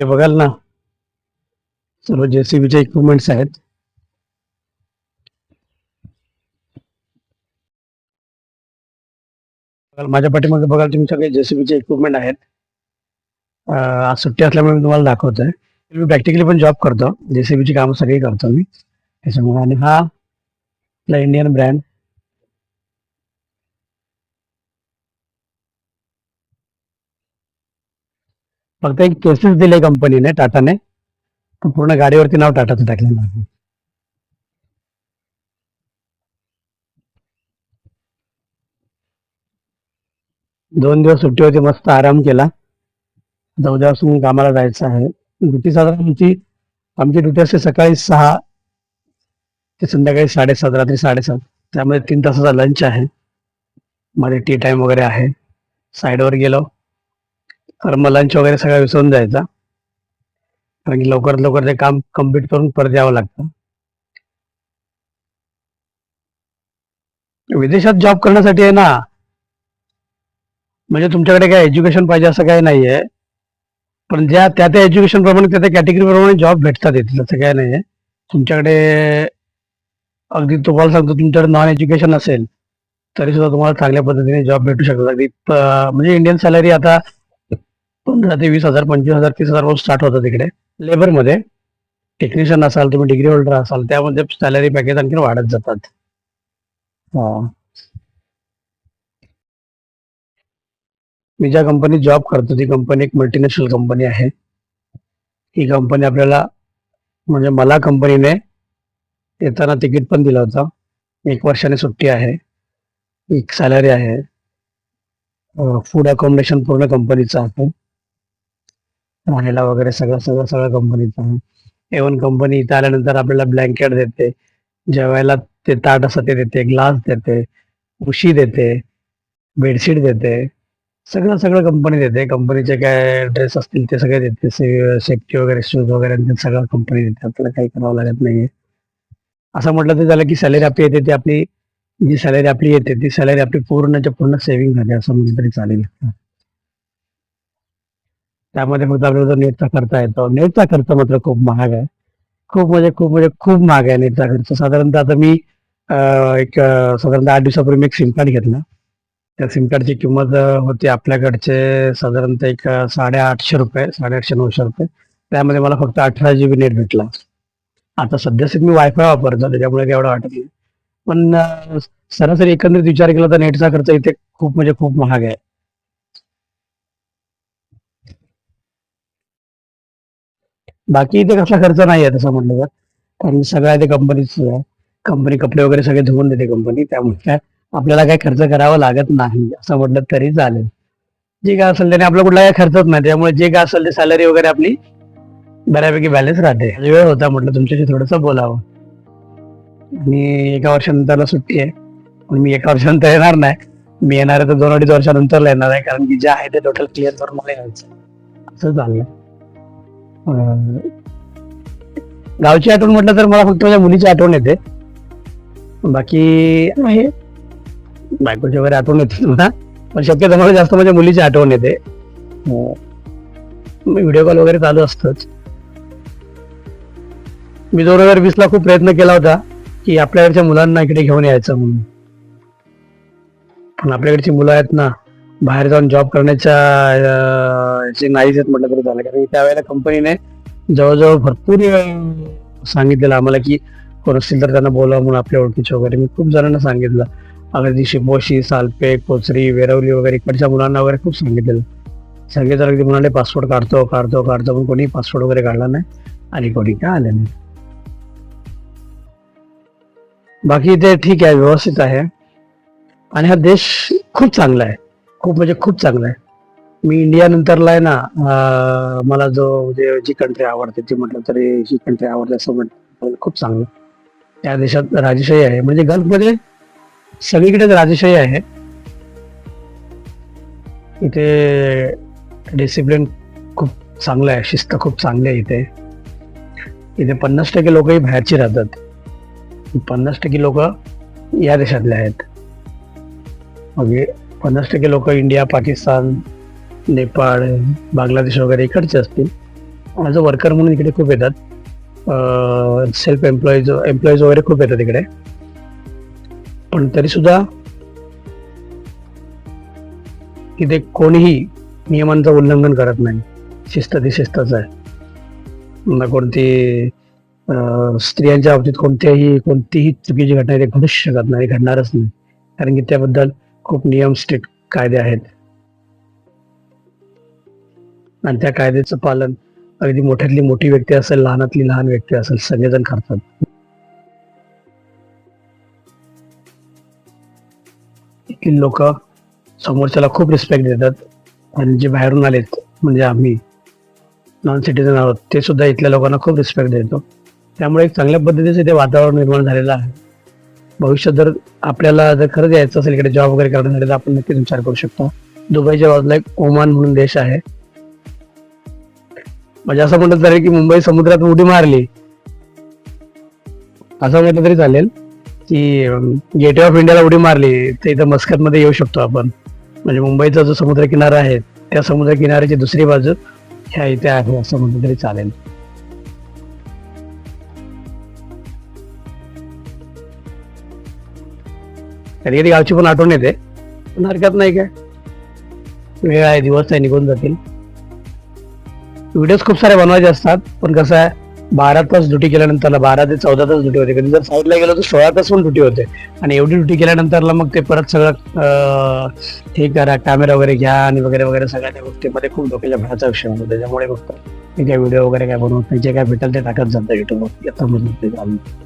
हे बघाल ना. सर्व जेसीबीचे इक्विपमेंट्स आहेत. माझ्या पाठीमागे बघाल तुम्ही सगळे जेसीबीचे इक्विपमेंट आहेत. आज सुट्टी असल्यामुळे मी तुम्हाला दाखवतोय. मी प्रॅक्टिकली पण जॉब करतो. जेसीबीची कामं सगळी करतो मी. त्याच्यामुळे आणि हा आपला इंडियन ब्रँड फक्त एक केसेस दिले कंपनीने टाटाने. पण पूर्ण गाडीवरती नाव टाटाचं टाकलेलं आहे. दोन दिवस सुट्टी होती मस्त आराम केला. आता उद्यापासून कामाला जायचं आहे. ड्युटी साधारण आमची आमची ड्युटी असते सकाळी सहा ते संध्याकाळी साडेसात रात्री साडेसात. त्यामध्ये तीन तासाचा लंच आहे. मध्ये टी टाइम वगैरे आहे. साईडवर गेलो. तर मग लंच वगैरे सगळं विसरून जायचा. कारण की लवकरात लवकर ते काम कंप्लीट करून परत यावं लागतं. विदेशात जॉब करण्यासाठी आहे ना म्हणजे तुमच्याकडे काय एज्युकेशन पाहिजे असं काही नाहीये. पण ज्या त्या त्या एज्युकेशन प्रमाणे त्या त्या कॅटेगरी प्रमाणे जॉब भेटतात येतील असं काही नाहीये. तुमच्याकडे अगदी तुम्हाला सांगतो तुमच्याकडे नॉन एज्युकेशन असेल तरी सुद्धा तुम्हाला चांगल्या पद्धतीने जॉब भेटू शकतात. अगदी म्हणजे इंडियन सॅलरी आता पंधरा ते वीस हजार पंचवीस हजार तीस हजार स्टार्ट होतं तिकडे. लेबरमध्ये टेक्निशियन असाल तुम्ही डिग्री होल्डर असाल त्यामध्ये सॅलरी पॅकेज आणखी वाढत जातात. मी ज्या कंपनीत जॉब करतो ती कंपनी एक मल्टीनॅशनल कंपनी आहे. ही कंपनी आपल्याला म्हणजे मला कंपनीने येताना तिकीट पण दिलं होतं. एक वर्षाने सुट्टी आहे. एक सॅलरी आहे. फूड अकोमोडेशन पूर्ण कंपनीचं आहे. राहायला वगैरे सगळं सगळं सगळं कंपनीचं आहे. एवन कंपनी इथं आल्यानंतर आपल्याला ब्लँकेट देते जेवायला ते ताट असं ते देते ग्लास देते उशी देते बेडशीट देते सगळं सगळं कंपनी देते. कंपनीचे काय ड्रेस असतील ते सगळे देते सेफ्टी वगैरे शूज वगैरे सगळं कंपनी देते. आपल्याला काही करावं लागत नाहीये. असं म्हटलं तर झालं की सॅलरी आपली येते ती आपली जी सॅलरी आपली येते ती सॅलरी आपली पूर्णच्या पूर्ण सेव्हिंग झाली असं म्हटलं तरी चालेल. त्यामध्ये फक्त आपल्याला नेटचा खर्च येतो नेटचा खर्च मात्र खूप महाग आहे. खूप म्हणजे खूप म्हणजे खूप महाग आहे नेटचा खर्च. साधारणतः आता मी एक साधारणतः आठ दिवसापूर्वी मी एक सिम कार्ड घेतलं. त्या सिम कार्डची किंमत होती आपल्याकडचे साधारणतः एक साडेआठशे रुपये साडेआठशे नऊशे रुपये. त्यामध्ये मला फक्त अठरा जी बी नेट भेटला. आता सध्या मी वायफाय वापरतो त्याच्यामुळे काही एवढं वाटत नाही. पण सरासरी एकंदरीत विचार केला तर नेटचा खर्च इथे खूप म्हणजे खूप महाग आहे. बाकी इथे कसला खर्च नाही आहे तसं म्हटलं तर. कारण सगळ्या ते कंपनीच आहे. कंपनी कपडे वगैरे सगळे धुवून देते कंपनी त्यामुळे काय आपल्याला काही खर्च करावा लागत नाही. असं म्हटलं तरी चालेल. जे काय असेल त्याने आपला कुठला काही खर्चच नाही. त्यामुळे जे काय असेल ते सॅलरी वगैरे आपली बऱ्यापैकी बॅलन्स राहते. वेळ होता म्हटलं तुमच्याशी थोडंसं बोलावं. आणि एका वर्षानंतरला सुट्टी आहे. पण मी एका वर्षानंतर येणार नाही. मी येणार आहे तर दोन अडीच वर्षानंतर येणार आहे. कारण की जे आहे ते टोटल क्लिअर करून मला यायचं असं चाललंय गावची आठवण म्हटलं तर मला फक्त माझ्या मुलीची आठवण येते. बाकी आहे. बायकोची वगैरे आठवण येते मला पण शक्यतो मला जास्त माझ्या मुलीची आठवण येते. व्हिडिओ कॉल वगैरे चालू असतंच. मी दोन हजार वीस ला खूप प्रयत्न केला होता की आपल्याकडच्या मुलांना इकडे घेऊन यायचं म्हणून. पण आपल्याकडची मुलं आहेत ना बाहेर जाऊन जॉब करण्याच्या जे नाहीच आहेत म्हटलं तरी झालं कारण त्यावेळेला कंपनीने जवळजवळ भरपूर सांगितलेलं आम्हाला की कोण असतील तर त्यांना बोलावं म्हणून आपल्या ओळखीचे वगैरे. मी खूप जणांना सांगितलं. अगदी शिपोशी सालपे कोचरी वेरवली वगैरे इकडच्या मुलांना वगैरे खूप सांगितलेलं. सांगितलं अगदी मुलांना पासपोर्ट काढतो काढतो काढतो पण कोणी पासपोर्ट वगैरे काढला नाही आणि कोणी काय आले नाही. बाकी ते ठीक आहे व्यवस्थित आहे. आणि हा देश खूप चांगला आहे. खूप म्हणजे खूप चांगलं आहे. मी इंडिया नंतरला आहे ना मला जो म्हणजे जी कंट्री आवडते ती म्हटलं तरी ही कंट्री आवडते असं म्हटलं खूप चांगलं त्या देशात राजेशाही आहे. म्हणजे गल्फमध्ये सगळीकडेच राजेशाही आहे. इथे डिसिप्लिन खूप चांगलं आहे शिस्त खूप चांगली आहे इथे. इथे पन्नास टक्के लोकही बाहेरची राहतात. पन्नास टक्के लोक या देशातले आहेत. म्हणजे पन्नास टक्के लोक इंडिया पाकिस्तान नेपाळ बांगलादेश वगैरे इकडचे असतील. ॲज अ वर्कर म्हणून इकडे खूप येतात. सेल्फ एम्प्लॉईज एम्प्लॉईज वगैरे खूप येतात इकडे. पण तरी सुद्धा इथे कोणीही नियमांचं उल्लंघन करत नाही. शिस्त ती शिस्तच आहे. ना कोणती अं, स्त्रियांच्या बाबतीत कोणत्याही कोणतीही चुकीची घटना इथे घडूच शकत नाही घडणारच नाही. कारण की त्याबद्दल खूप नियम स्ट्रिक्ट कायदे आहेत. आणि त्या कायद्याचं पालन अगदी मोठ्यातली मोठी व्यक्ती असेल लहानातली लहान व्यक्ती असेल सगळेजण करतात. इथली लोक समोरच्याला खूप रिस्पेक्ट देतात. आणि जे बाहेरून आलेत म्हणजे आम्ही नॉन सिटीजन आहोत ते सुद्धा इथल्या लोकांना खूप रिस्पेक्ट देतो. त्यामुळे एक चांगल्या पद्धतीचं ते वातावरण निर्माण झालेलं आहे. भविष्यात जर आपल्याला जर खरंच यायचं असेल इकडे जॉब वगैरे करण्यासाठी तर आपण नक्कीच विचार करू शकतो. दुबईच्या बाजूला एक ओमान म्हणून देश आहे. म्हणजे असं म्हणत तरी की मुंबई समुद्रात उडी मारली. असं म्हटलं तरी चालेल की गेटवे ऑफ इंडियाला उडी मारली. तर इथं मस्कत मध्ये येऊ शकतो आपण. म्हणजे मुंबईचा जो समुद्र किनारा आहे त्या समुद्र किनाऱ्याची दुसरी बाजू ह्या इथे आहे असं म्हटलं तरी चालेल. कधी कधी गावची पण आठवण येते. पण हरकत नाही काय. वेळ आहे दिवस आहे निघून जातील. व्हिडिओज खूप सारे बनवायचे असतात पण कसं आहे बारा तास ड्युटी केल्यानंतर बारा ते चौदा तास ड्युटी होते. कधी जर साऊथला गेलो तर सोळा तास पण ड्युटी होते. आणि एवढी ड्युटी केल्यानंतरला मग ते परत सगळं हे करा कॅमेरा वगैरे घ्या आणि वगैरे वगैरे सगळ्या त्या गोष्टीमध्ये खूप डोक्याच्या भराचा विषय होतो. त्याच्यामुळे फक्त मी काय व्हिडिओ वगैरे काय बनवत नाही. जे काय भेटेल ते टाकत जातं युट्यूबवर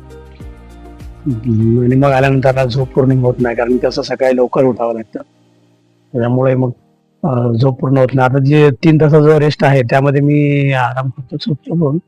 आणि मग आल्यानंतर झोप पूर्ण होत नाही कारण कसं सकाळी लवकर उठावं लागतं. त्यामुळे मग झोप पूर्ण होत नाही. आता जे तीन तासाचा जो रेस्ट आहे त्यामध्ये मी आराम करतो झोपतो म्हणून